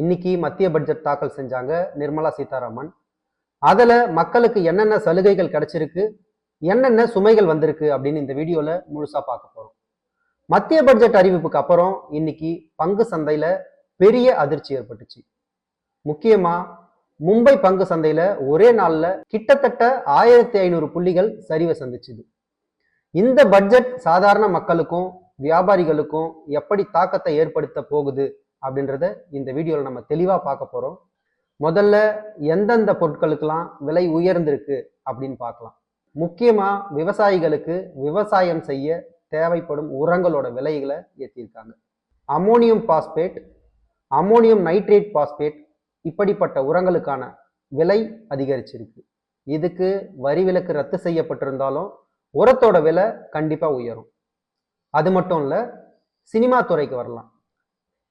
இன்னைக்கு மத்திய பட்ஜெட் தாக்கல் செஞ்சாங்க நிர்மலா சீதாராமன். அதில் மக்களுக்கு என்னென்ன சலுகைகள் கிடைச்சிருக்கு என்னென்ன சுமைகள் வந்திருக்கு அப்படின்னு இந்த வீடியோவில் முழுசாக பார்க்க போகிறோம் மத்திய பட்ஜெட் அறிவிப்புக்கு அப்புறம் இன்னைக்கு பங்கு சந்தையில் பெரிய அதிர்ச்சி ஏற்பட்டுச்சு. முக்கியமாக மும்பை பங்கு சந்தையில் ஒரே நாளில் கிட்டத்தட்ட ஆயிரத்தி ஐநூறு புள்ளிகள் சரிவை சந்திச்சுது. இந்த பட்ஜெட் சாதாரண மக்களுக்கும் வியாபாரிகளுக்கும் எப்படி தாக்கத்தை ஏற்படுத்த போகுது அப்படின்றத இந்த வீடியோவில் நம்ம தெளிவாக பார்க்க போகிறோம் முதல்ல எந்தெந்த பொருட்களுக்கெல்லாம் விலை உயர்ந்திருக்கு அப்படின்னு பார்க்கலாம். முக்கியமாக விவசாயிகளுக்கு விவசாயம் செய்ய தேவைப்படும் உரங்களோட விலைகளை ஏற்றியிருக்காங்க ammonium phosphate ammonium nitrate phosphate இப்படிப்பட்ட உரங்களுக்கான விலை அதிகரிச்சிருக்கு. இதுக்கு வரி விலக்கு ரத்து செய்யப்பட்டிருந்தாலும் உரத்தோட விலை கண்டிப்பாக உயரும். அது மட்டும் இல்லை சினிமா துறைக்கு வரலாம்.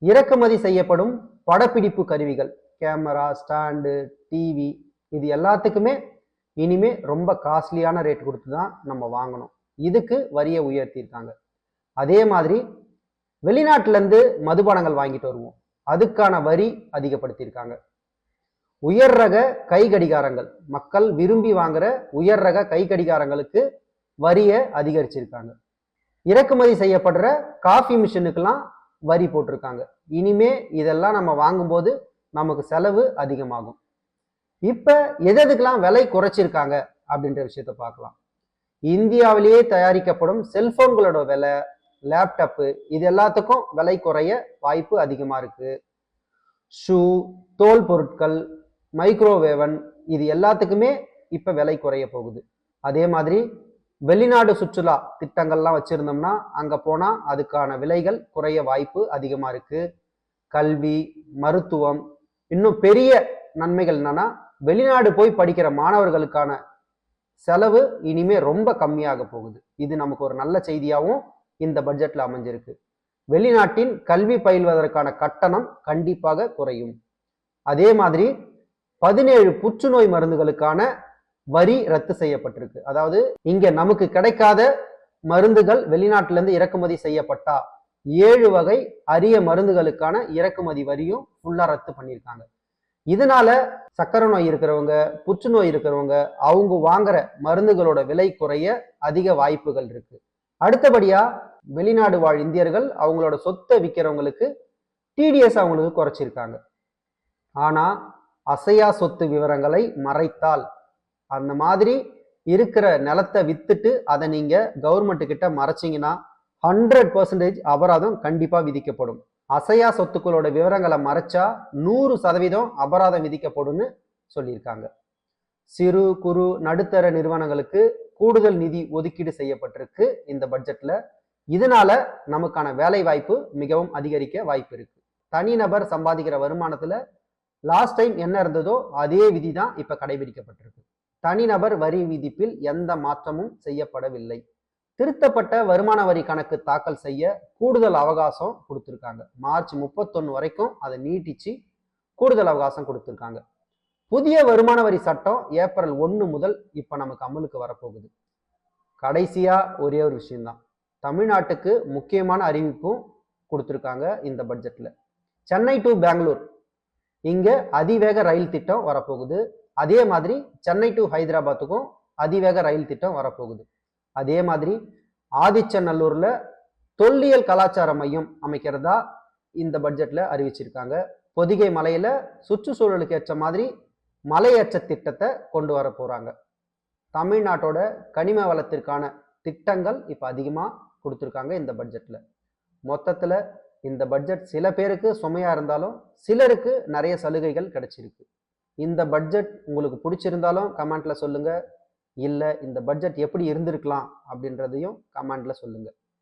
இறக்குமதி செய்யப்படும் படப்பிடிப்பு கருவிகள். கேமரா ஸ்டாண்டு டிவி இது எல்லாத்துக்குமே இனிமே ரொம்ப காஸ்ட்லியான ரேட் கொடுத்து தான் நம்ம வாங்கணும். இதுக்கு வரியை உயர்த்தியிருக்காங்க. அதே மாதிரி வெளிநாட்டிலேருந்து மதுபானங்கள் வாங்கிட்டு வருவோம். அதுக்கான வரி அதிகப்படுத்தியிருக்காங்க. உயர் ரக கை கடிகாரங்கள். மக்கள் விரும்பி வாங்குற உயர் ரக கை கடிகாரங்களுக்கு வரியை அதிகரிச்சிருக்காங்க. இறக்குமதி செய்யப்படுற காஃபி மிஷினுக்கெல்லாம் வரி போட்டிருக்காங்க. இனிமே இதெல்லாம் நம்ம வாங்கும்போது நமக்கு செலவு அதிகமாகும். இப்ப எதுக்கெல்லாம் விலை குறைச்சிருக்காங்க அப்படின்ற விஷயத்த பார்க்கலாம். இந்தியாவிலேயே தயாரிக்கப்படும் செல்போன்களோட விலை லேப்டாப்பு இது எல்லாத்துக்கும் விலை குறைய வாய்ப்பு அதிகமாக இருக்கு. ஷூ தோல் பொருட்கள் மைக்ரோவேவன் இது எல்லாத்துக்குமே இப்போ விலை குறைய போகுது. அதே மாதிரி வெளிநாடு சுற்றுலா திட்டங்கள்லாம் வச்சுருந்தோம்னா அங்கே போனால் அதுக்கான விலைகள் குறைய வாய்ப்பு அதிகமாக இருக்குது கல்வி மருத்துவம் இன்னும் பெரிய நன்மைகள் என்னன்னா வெளிநாடு போய் படிக்கிற மாணவர்களுக்கான செலவு இனிமே ரொம்ப கம்மியாக போகுது. இது நமக்கு ஒரு நல்ல செய்தியாகவும் இந்த பட்ஜெட்ல அமைஞ்சிருக்கு. வெளிநாட்டின் கல்வி பயில்வதற்கான கட்டணம் கண்டிப்பாக குறையும். அதே மாதிரி பதினேழு புற்றுநோய் மருந்துகளுக்கான வரி ரத்து செய்யப்பட்டிருக்கு. அதாவது இங்க நமக்கு கிடைக்காத மருந்துகள் வெளிநாட்டிலிருந்து இறக்குமதி செய்யப்பட்டா ஏழு வகை அரிய மருந்துகளுக்கான இறக்குமதி வரியும் ஃபுல்லா ரத்து பண்ணியிருக்காங்க. இதனால சக்கரை நோய் இருக்கிறவங்க புற்றுநோய் இருக்கிறவங்க அவங்க வாங்குற மருந்துகளோட விலை குறைய அதிக வாய்ப்புகள் இருக்கு. அடுத்தபடியா வெளிநாடு வாழ் இந்தியர்கள் அவங்களோட சொத்தை விற்கிறவங்களுக்கு டிடிஎஸ் அவங்களுக்கு குறைச்சிருக்காங்க. ஆனா அசையா சொத்து விவரங்களை மறைத்தால் அந்த மாதிரி இருக்கிற நிலத்தை வித்துட்டு அதை நீங்க கவர்மெண்ட் கிட்ட மறைச்சிங்கன்னா ஹண்ட்ரட் பர்சன்டேஜ் அபராதம் கண்டிப்பா விதிக்கப்படும். அசையா சொத்துக்களோட விவரங்களை மறைச்சா நூறு சதவீதம் அபராதம் விதிக்கப்படும்னு சொல்லியிருக்காங்க. சிறு குறு நடுத்தர நிறுவனங்களுக்கு கூடுதல் நிதி ஒதுக்கீடு செய்யப்பட்டிருக்கு இந்த பட்ஜெட்ல இதனால நமக்கான வேலை வாய்ப்பு மிகவும் அதிகரிக்க வாய்ப்பு இருக்கு. தனிநபர் சம்பாதிக்கிற வருமானத்துல லாஸ்ட் டைம் என்ன இருந்ததோ அதே விதி தான் இப்ப கடைபிடிக்கப்பட்டிருக்கு. தனிநபர் வரி விதிப்பில் எந்த மாற்றமும் செய்யப்படவில்லை. திருத்தப்பட்ட வருமான வரி கணக்கு தாக்கல் செய்ய கூடுதல் அவகாசம் கொடுத்துருக்காங்க. மார்ச் முப்பத்தொன்று வரைக்கும் அதை நீட்டிச்சு கூடுதல் அவகாசம் கொடுத்துருக்காங்க. புதிய வருமான வரி சட்டம் ஏப்ரல் ஒன்று முதல் இப்போ நமக்கு அமலுக்கு வரப்போகுது. கடைசியாக ஒரே ஒரு விஷயம்தான். தமிழ்நாட்டுக்கு முக்கியமான அறிவிப்பும் கொடுத்துருக்காங்க இந்த பட்ஜெட்டில் சென்னை டு பெங்களூர் இங்கே அதிவேக ரயில் திட்டம் வரப்போகுது. அதே மாதிரி சென்னை டு ஹைதராபாத்துக்கும் அதிவேக ரயில் திட்டம் வரப்போகுது. அதே மாதிரி ஆதிச்சநல்லூர்ல தொல்லியல் கலாச்சார மையம் அமைக்கிறதா இந்த பட்ஜெட்ல அறிவிச்சிருக்காங்க. பொதிகை மலையில சுற்றுச்சூழலுக்கு ஏற்ற மாதிரி மலையேற்ற திட்டத்தை கொண்டு வர போறாங்க. தமிழ்நாட்டோட கனிம வளத்திற்கான திட்டங்கள் இப்போ அதிகமாக கொடுத்துருக்காங்க இந்த பட்ஜெட்ல மொத்தத்துல இந்த பட்ஜெட் சில பேருக்கு சுமையா இருந்தாலும் சிலருக்கு நிறைய சலுகைகள் கிடைச்சிருக்கு. இந்த பட்ஜெட் உங்களுக்கு பிடிச்சிருந்தாலும் கமெண்ட்ல சொல்லுங்க. இல்லை இந்த பட்ஜெட் எப்படி இருந்திருக்கலாம் அப்படின்றதையும் கமெண்ட்ல சொல்லுங்க.